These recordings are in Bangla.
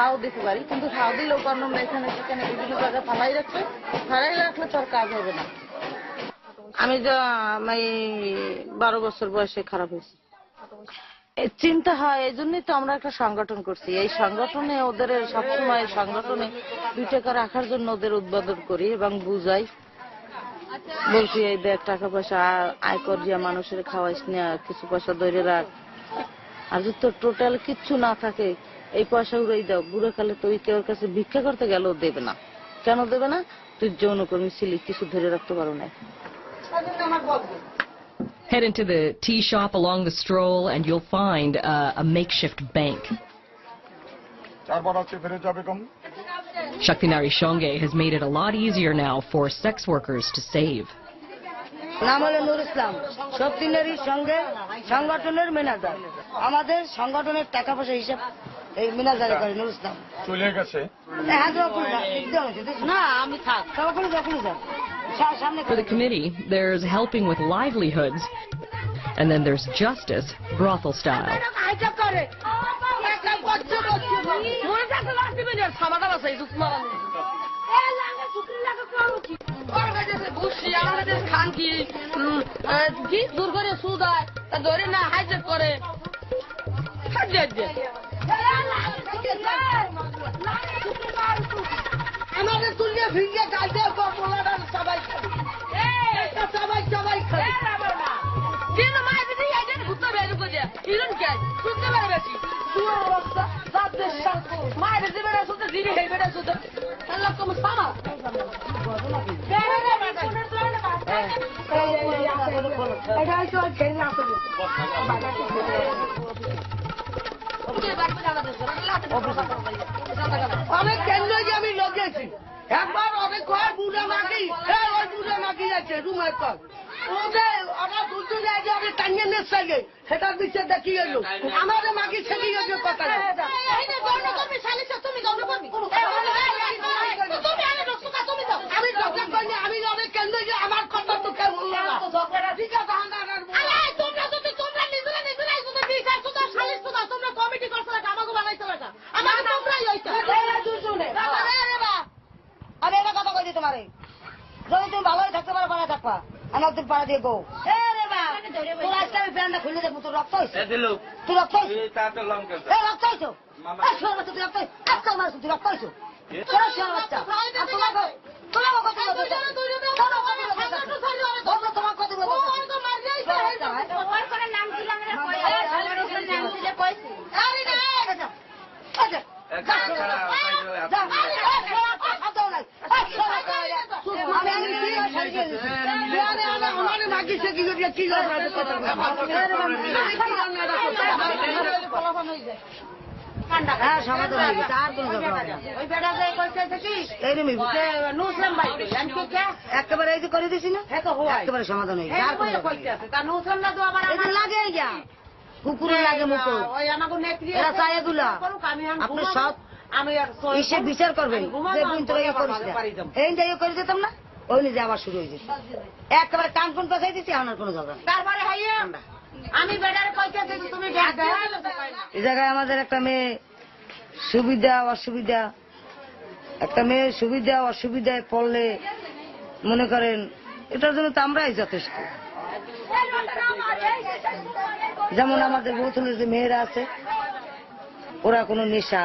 তাও দিতে পারি, কিন্তু তাও দিলেও কারণ আমরা এখানে সেখানে বিভিন্ন জায়গায় ফালাই রাখছে। ফালাই রাখলে তো কাজ হবে না। আমি যা, আমি বারো বছর বয়সে খারাপ হয়েছি। চিন্তা হয় এই জন্যই তো আমরা একটা সংগঠন করছি। এই সংগঠনে ওদের সবসময় সংগঠনে দুই টাকা রাখার জন্য ওদের উদ্বোধন করি এবং বুঝাই। বলছি, এই দেখ, টাকা পয়সা, আয় কর দিয়া মানুষের খাওয়াইস, না, কিছু পয়সা ধরে রাখ। আর যদি তোর টোটাল কিচ্ছু না থাকে এই পয়সা উড়াই দাও বুড়ো কালে তুই কেউ কাছে ভিক্ষা করতে গেলেও দেবে না কেন দেবে না তুই যৌনকর্মী ছিলি কিছু ধরে রাখতে পারো না Head into the tea shop along the stroll and you'll find uh, a makeshift bank. Shakti Nari Shonge has made it a lot easier now for sex workers to save. নাম হলো নুর ইসলাম শক্তিনারীর সঙ্গে সংগঠনের ম্যানেজার আমাদের সংগঠনের টাকা পয়সা হিসাব এই ম্যানেজারে করে নুর ইসলাম চলে গেছে হ্যাঁ তো ওখানে যান, একদম আছে, দেখুন। না আমি থাক সব ওখানে যান, ওখানে যান। সা- সামনে For the committee, there's helping with livelihoods, and then there's justice, brothel style. আইটা করে একটা বচ্চা বচ্চা মনে থাকতে লাগবে না সামাটা আছে এই সুতমা এ লাগে শুকরি লাগে কোন কি ওর কাছে বুঝি আমার কাছে খান কি উম, আহ, কি দূর করে সুদ হয় তা ধরে না হাইজেক করে হাইজেক দিয়ে আমাদের বলাটা সবাই এটা সবাই সবাই খাবে কিন্তু মায়ের দিদি আইডেন ঘুরতে বের করে ইরন কে শুনতে পারে বেশি মায়ের দিদি বেড়ে শুনতে দিদি হেই বেড়ে শুনতে আল্লাহ কম সামা অনেক কেন্দ্র গিয়ে আমি লগেছি। একবার অনেক কয় বুড়ে মাগি ওই বুড়ে মাগি আছে রুমের কর ওদের ওরা দুটো জায়গায় আমি টানিয়ে নিয়ে চাইলে সেটার পিছিয়ে দেখি এলো। আমাদের মাগি ছেড়ে গেছে কথা আমি ঝগড়া করিনি আমি অনেক কেন্দ্র গিয়ে আমার কথা তো কেউ বলল না। ঠিক আছে তোমরা তোমরা নিজেরা নিজেরাই বিচার শুধু সালিশ শুধু তোমরা কমিটি করছ আমাকে বানাইছো আমার তোমরাই হইতো আমি এটা কথা কইছি তোমারে যদি তুমি ভালোই থাকতে পারো পাড়া থাকবা একদিন পাড়া দিয়ে গো তোর আজকে আমি প্যান্টটা খুলে দেখব তোর রক্ত হয়েছে তুই রক্ত হয়েছে রক্ত হয়েছে এ শোয়ার বাচ্চা তুই রক্ত আজকাল মানুষ তুই রক্ত হয়েছে তোরা শোয়ার বাচ্চা আর তোমাকে তোমাকে কত তোমার কত হ্যাঁ সমাধান হয়ে গেছে আর কোনো। একেবারে এই যে করে দিছি না একেবারে সমাধান হয়ে গেছে আর কোনো লাগে যা কুকুরের লাগে এরা চায় আপনি সব এসে বিচার করবেন ইয়ে। এই যে ইয়ে করে দিতাম না ওই আবার শুরু হয়ে যেত একেবারে কান কোন পেছাই দিচ্ছি আমার কোনো ঝগড়া নেই। তারপরে আমি বেটারে কইতেছি তুমি এই জায়গায় আমাদের একটা মেয়ে সুবিধা অসুবিধা। একটা মেয়ে সুবিধা অসুবিধায় পড়লে মনে করেন এটার জন্য তো আমরাই যথেষ্ট। যেমন আমাদের বোতলের যে মেয়েরা আছে ওরা কোনো নেশা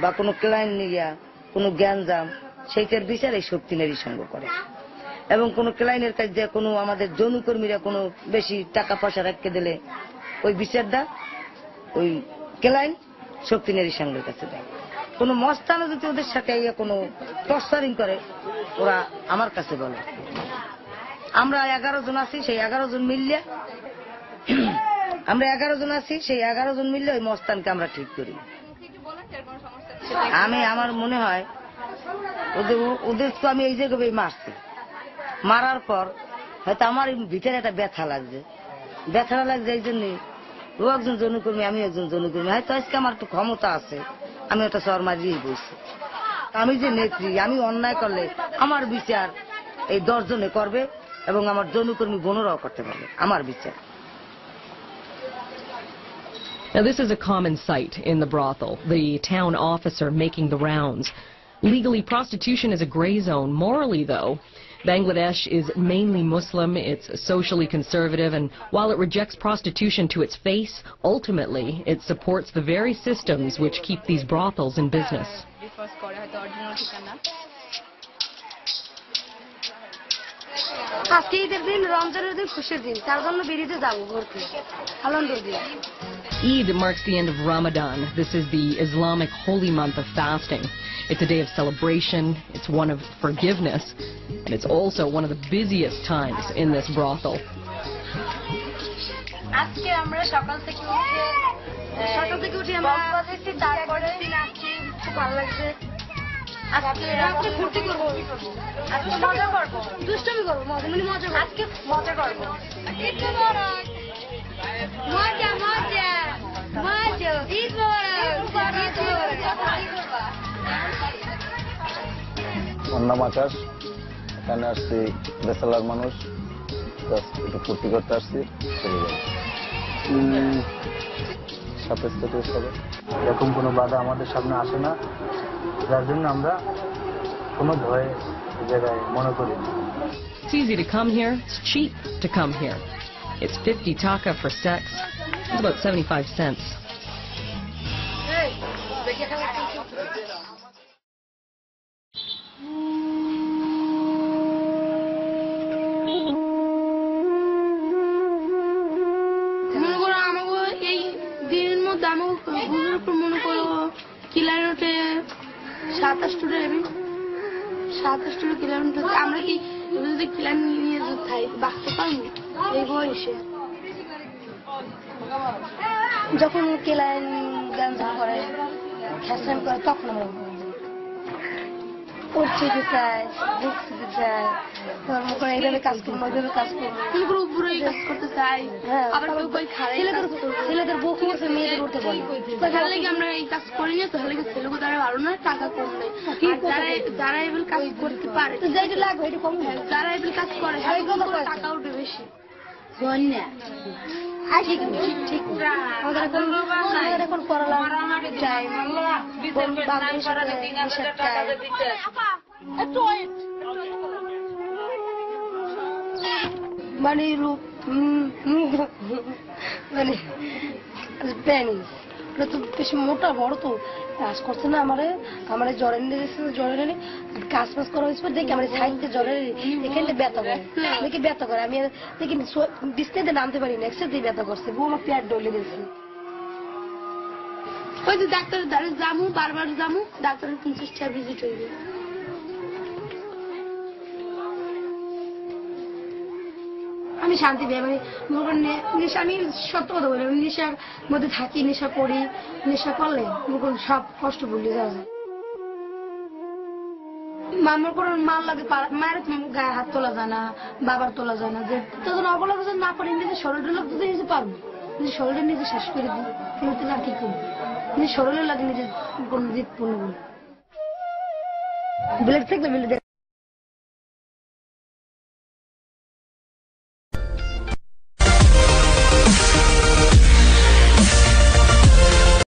বা কোনো ক্লাইন নিয়া কোনো জ্ঞানজাম সেইটার বিচার এই শক্তি নারী সঙ্গ করে। এবং কোনো ক্লাইনের কাছ দিয়ে কোনো আমাদের যৌনকর্মীরা কোনো বেশি টাকা পয়সা রাখতে দিলে ওই বিচারটা ওই ক্লাইন শক্তি নারী সঙ্গের কাছে দেয়। কোনো মস্তানো যদি ওদের সাথে কোনো টর্চারিং করে, ওরা আমার কাছে বলে। আমরা এগারো জন আছি, সেই এগারো জন মিললে আমরা এগারো জন আছি, সেই এগারো জন মিললে ওই মস্তানকে আমরা ঠিক করি। আমি, আমার মনে হয় ওদের তো আমি এই জায়গায় মারছি। মারার পর হয়তো আমার ভিতরে একটা ব্যথা লাগছে। ব্যথাটা লাগছে এই জন্যে ও একজন যৌনকর্মী আমি একজন যৌনকর্মী হয়তো আজকে আমার একটু ক্ষমতা আছে আমি ওটা শহর মারিয়েই বসছি আমি যে নেত্রী আমি অন্যায় করলে আমার বিচার এই দশজনে করবে এবং আমার যৌনকর্মী বোনরাও করতে পারবে আমার বিচার। Now, this is a common sight in the brothel, the town officer making the rounds. Legally, prostitution is a gray zone. Morally, though, Bangladesh is mainly Muslim, it's socially conservative, and while it rejects prostitution to its face, ultimately it supports the very systems which keep these brothels in business. Divorce করে হয়তো অরিজিনাল ঠিকানা আজকে ঈদের দিন রমজানের দিন খুশির দিন তার জন্য বেরিয়ে যাবো ঘুরতে আনন্দের দিন Eid marks the end of Ramadan. This is the Islamic holy month of fasting. It's a day of celebration, it's one of forgiveness, and it's also one of the busiest times in this brothel. আজকে আমরা সকাল থেকে উঠে সকাল থেকে উঠে আমরা তারপরে নাচছি খুব ভালো লাগছে আজকে রাত্রে ফুর্তি করবো আজকে মজা করবো দুষ্টমি করবো মজা মানে মজা আজকে মজা করবো মজা মজা মজা ঈদ মোবারক অন্য মাচাস এখানে আসছি বেসালার মানুষ Just একটু ফুর্তি করতে আসছি চলে যাব সাথে সাথে হবে এরকম কোনো বাধা আমাদের সামনে আসে না যার জন্য আমরা কোনো ভয়ে এই জায়গায় মনে করি না It's easy to come here, it's cheap to come here. It's 50 taka for sex, it's about 75 cents. মনে করো আমাকে এই দিনের মধ্যে আমাকে হুজুর উপর মনে করো কিলোমিটার সাতাশ টুটে আমি সাতাশ টুটে কিলোমিটার আমরা কি যদি কিলার নিয়ে থাই বাঁচতে পারব? এই বয়সে। যখন কেলাইন গাঞ্জা করে খেসান করে তখন আমরা পড়তে চায় বুঝতে চায় ধর্ম করে এইভাবে কাজ করব ওইভাবে কাজ করব। উপরে কাজ করতে চাই? আবার কেউ কই খারাই ছেলেদের বউ আছে মেয়েদের উঠতে বলে। তাহলে কি আমরা এই কাজ করি না? তাহলে কি ছেলেকে তারা ভালো না টাকা কম নেই। যারা যারা এবার কাজ করতে পারে যেটা লাগবে এটা কম যারা এবার কাজ করে টাকা উঠে বেশি। ঠিক ঠিক আমাদের এখন মানে মানে প্যানিস ওটা তো বেশি মোটা, বড় তো। কাজ করছে না আমার। আমার জ্বরে নিয়ে গেছে জ্বরে কাজ ফাজ করা হয়েছে, দেখি আমার সাইডে জ্বরে এখানে ব্যথা করে। দেখি ব্যথা করে। আমি দেখি বিস্তারিত নামতে পারি না একসাথে ব্যথা করছে। বউ আমার পেট ডলে গেছে ওই তো ডাক্তারের দ্বারে যাব বারবার যাব ডাক্তারের পঞ্চাশটা ভিজিট হইবে। আমি শান্তি পাই মানে মনে নেশা, আমি সত্য কথা বলি, আমি নেশার মধ্যে থাকি, নেশা করি, নেশা করলে মনে সব কষ্ট ভুলে যাওয়া যায়। মামার কোনো মাল লাগে মায়ের গায়ে হাত তোলা যায় না, বাবার তোলা যায় না, যে তখন অবলা যদি না পারি নিজের শরীরটা লোক তো নিজে পারব, নিজের শরীরটা নিজে শেষ করে দিই কিন্তু আর কি করব? নিজের শরীরে লাগে নিজের কোনো দিক পূর্ণ থাকলে ব্লেড